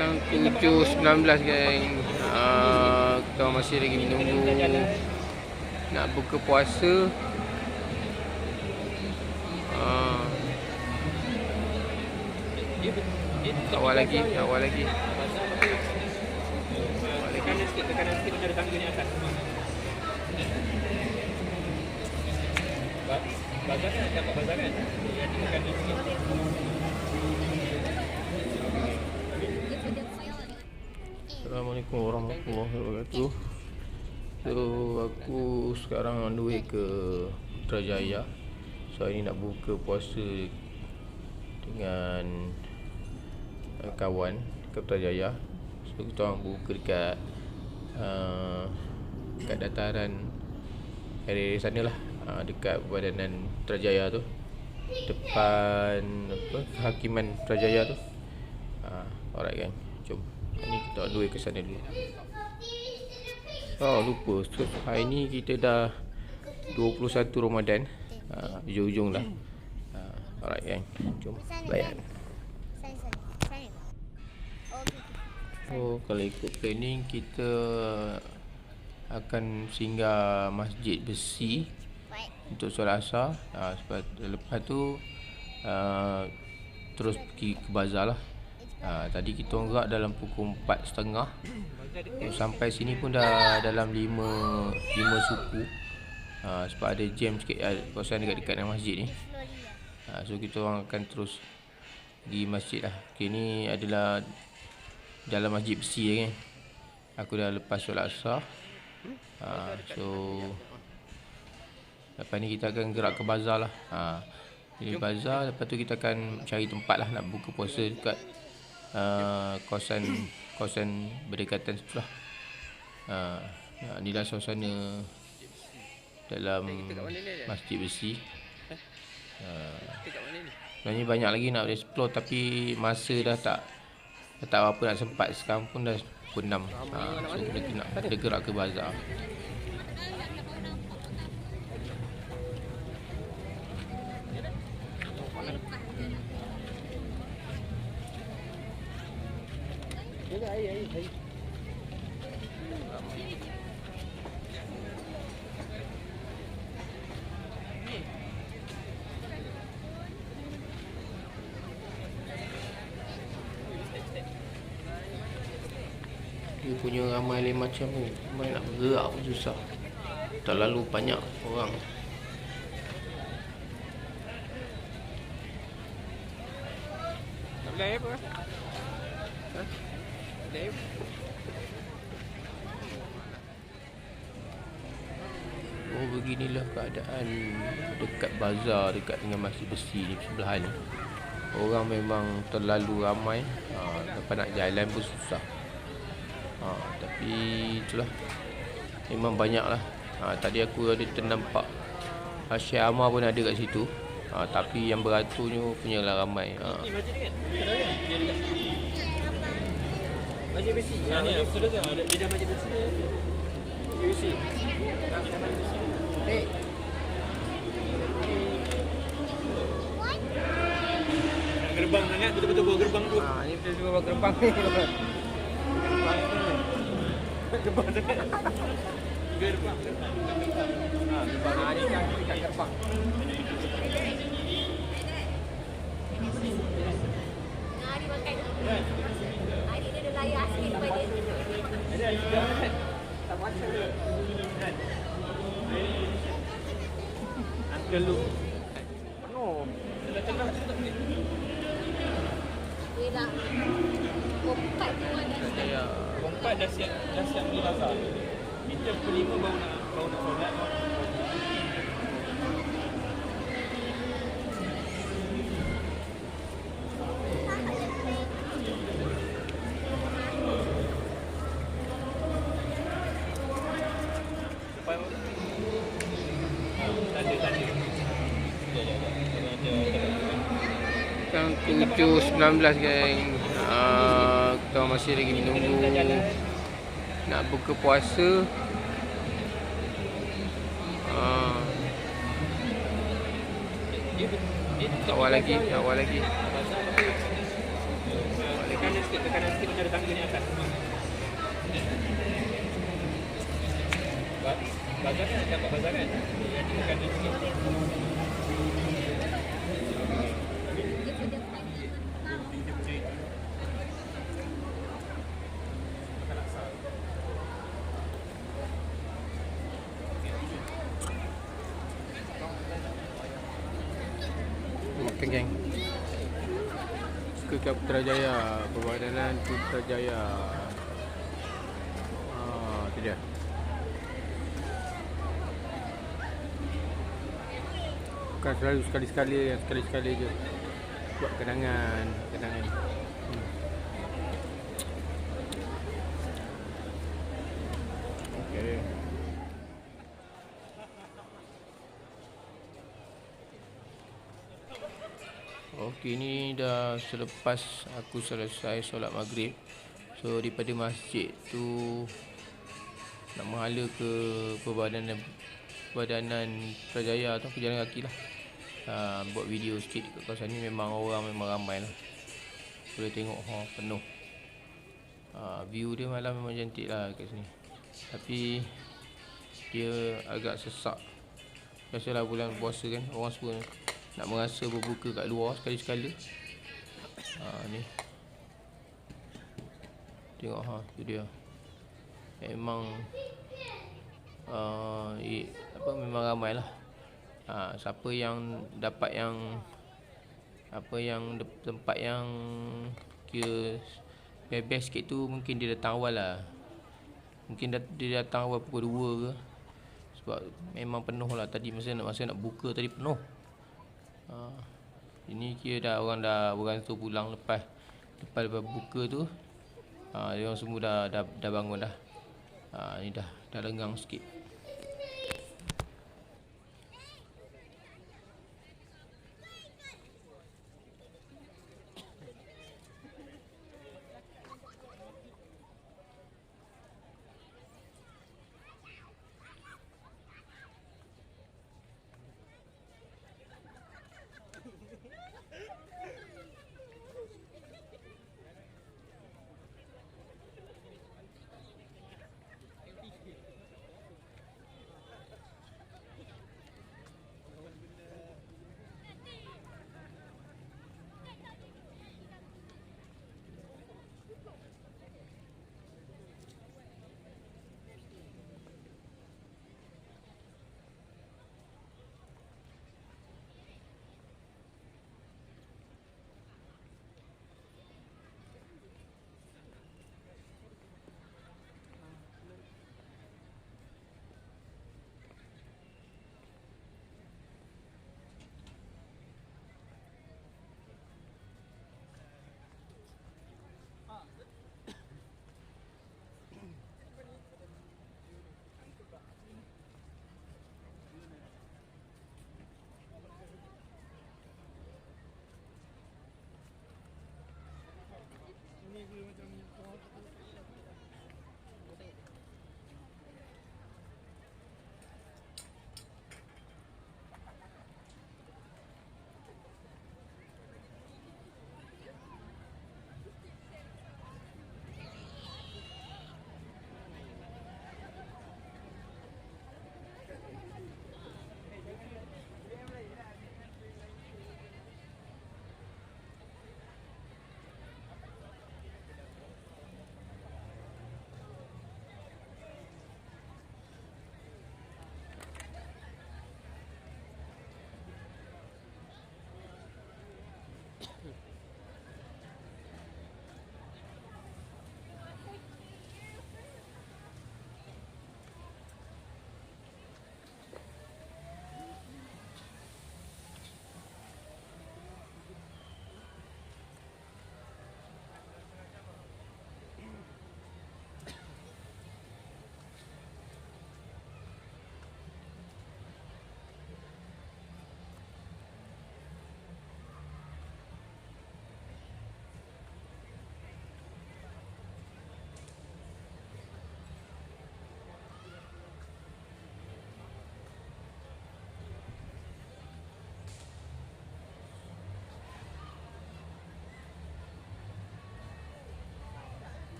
Sekarang tujuh sembilan belas geng uh, Kita masih lagi menunggu Nak buka puasa uh, Awal lagi, awal lagi Bazar kan? Dapat bazar kan? Yang di kanan sikit. Assalamualaikum warahmatullahi wabarakatuh. So aku sekarang on the way ke Putrajaya. So hari ni nak buka puasa Dengan uh, Kawan ke Putrajaya. So kita orang buka dekat uh, Dekat dataran Area sana lah. Uh, Dekat badanan Putrajaya tu. Depan apa, Hakiman Putrajaya tu. Uh, Alright gang. Jom Ni kita way ke sana dulu Oh lupa. So, Hari ni kita dah 21 Ramadan. Uh, Ujung-ujung lah. Uh, Alright gang Jom layan. So kalau ikut planning kita akan singgah masjid besi untuk solat asar. Ha, sebab lepas tu uh, terus pergi ke bazar lah. Ha, tadi kita orang gerak dalam pukul 4.30 so, Sampai sini pun dah dalam 5 5 suku. Ha, Sebab ada jam sikit uh, Kawasan dekat-dekat dengan masjid ni. Ha, So kita orang akan terus Pergi masjid lah. Okay ni adalah Dalam masjid besi lah kan? Aku dah lepas solat asar. Ha, So Lepas ni kita akan gerak ke bazar lah. Ha, Di bazar Lepas tu kita akan cari tempat lah Nak buka puasa dekat uh, Kawasan Kawasan berdekatan situ lah. Uh, Inilah suasana Dalam Masjid besi. Uh, Sebenarnya banyak lagi nak explore Tapi masa dah tak Dah tak apa nak sempat Sekarang pun dah pukul 6 uh, So kita kena kita gerak ke bazar Dia punya ramai lain macam ni Ramai nak bergerak pun susah. Terlalu banyak orang Tak boleh apa? Ha? Boleh apa? Oh beginilah keadaan dekat bazar dekat dengan masjid besi ni sebelahan ni. Orang memang terlalu ramai. Ha, lepas nak jalan pun susah. Ha, tapi itulah. Memang banyak lah. Ha, tadi aku ada ternampak Syekh Amar pun ada kat situ. Ha, tapi yang beraturnya punyalah ramai. Ha. Kan? Kan? Dekat. Masjid besi. Ha? Dia dia dah masjid besi. Eh. Nak gerbang sangat betul-betul bawa gerbang tu. Ha, ni betul bawa gerbang ni. Gerbang sangat. Gerbang. Ha, gerbang ni yang dekat gerbang. Hari makan Hari dia ada layar asli depan dia Ada ada macam dia. Uncle lu. Penuh. Dia dah Empat tu ada Ya. Empat dah siap dah siap beli bazar. Kita pukul lima baru nak baru nak solat. pacu 19 geng. Uh, Kita masih lagi menunggu Nak buka puasa. Tak awal lagi Tak awal lagi. Bazar? sikit Tekanan sikit kan? sikit Tekanan sikit Tekanan sikit Makan geng. Suka kat Putrajaya Perbadanan Putrajaya. Haa tu dia. Bukan selalu sekali-sekali Sekali-sekali je. Buat kenangan Kenangan Okey ni dah selepas aku selesai solat maghrib. So daripada masjid tu Nak menghala ke perbadanan Perbadanan Prajaya tu aku jalan kaki lah. Ha, Buat video sikit kat kawasan ni memang orang memang ramai lah. Boleh tengok ha, penuh. Ha, View dia malam memang cantik lah kat sini. Tapi Dia agak sesak. Biasalah bulan puasa kan Orang semua nak merasa berbuka kat luar sekali-sekala. Ha ni. Tengok ha tu dia. Memang uh, eh, apa memang ramai lah. Ha, siapa yang dapat yang apa yang tempat yang kira best sikit tu mungkin dia datang awal lah. Mungkin dia datang awal pukul 2 ke. Sebab memang penuh lah tadi masa nak masa nak buka tadi penuh. Ha, ini kira dah orang dah beransur pulang lepas lepas lepas buka tu. Ha, dia orang semua dah dah, dah bangun dah. Ha, ni dah dah lenggang sikit. kilómetros.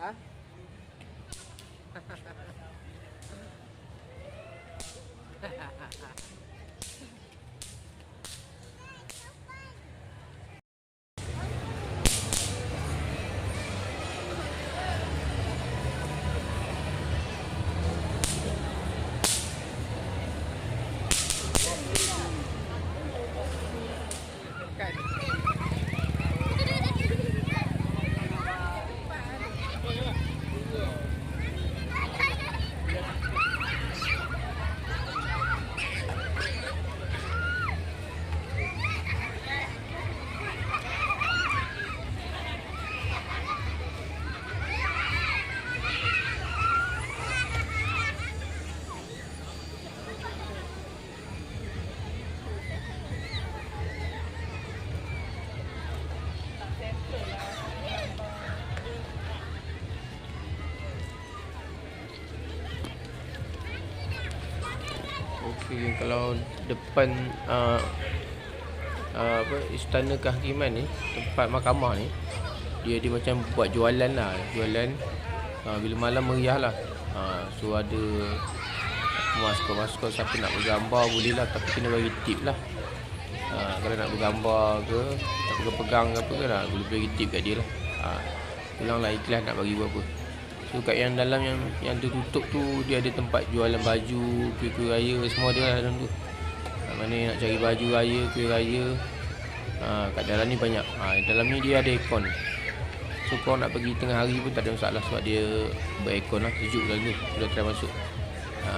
Ha? Ha ha ha ha. Kalau depan uh, uh, apa istana kehakiman ni, tempat mahkamah ni, dia dia macam buat jualan lah, jualan uh, bila malam meriah lah. Uh, so ada maskot-maskot siapa nak bergambar boleh lah tapi kena bagi tip lah. Uh, kalau nak bergambar ke, nak pegang-pegang ke apa ke lah, boleh bagi tip kat dia lah. Uh, pulang lah ikhlas nak bagi berapa. So kat yang dalam yang yang tertutup tu dia ada tempat jualan baju, kuih-kuih raya semua ada dalam tu. Ha, mana nak cari baju raya, kuih raya. Ha, kat dalam ni banyak. Ha, dalam ni dia ada aircon. So kau nak pergi tengah hari pun tak ada masalah sebab dia beraircon lah, sejuk dalam tu. Boleh try masuk. Ha,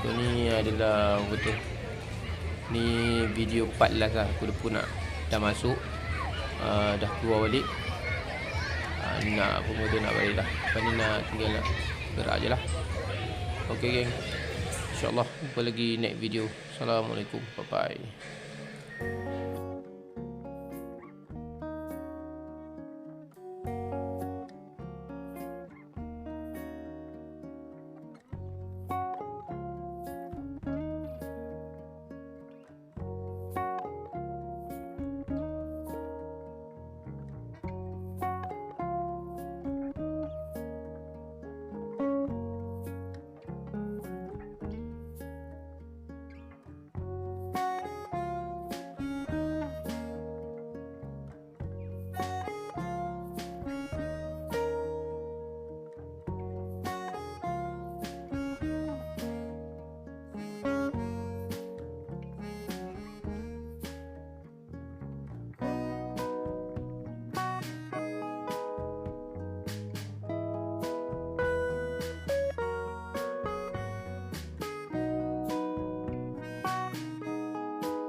so ni adalah betul. Ni video part last lah. Aku pun nak dah masuk. Uh, dah keluar balik nak pemuda nak balik lah. Ni nak tinggal nak gerak je lah. Okay geng. InsyaAllah Jumpa lagi next video. Assalamualaikum. Bye bye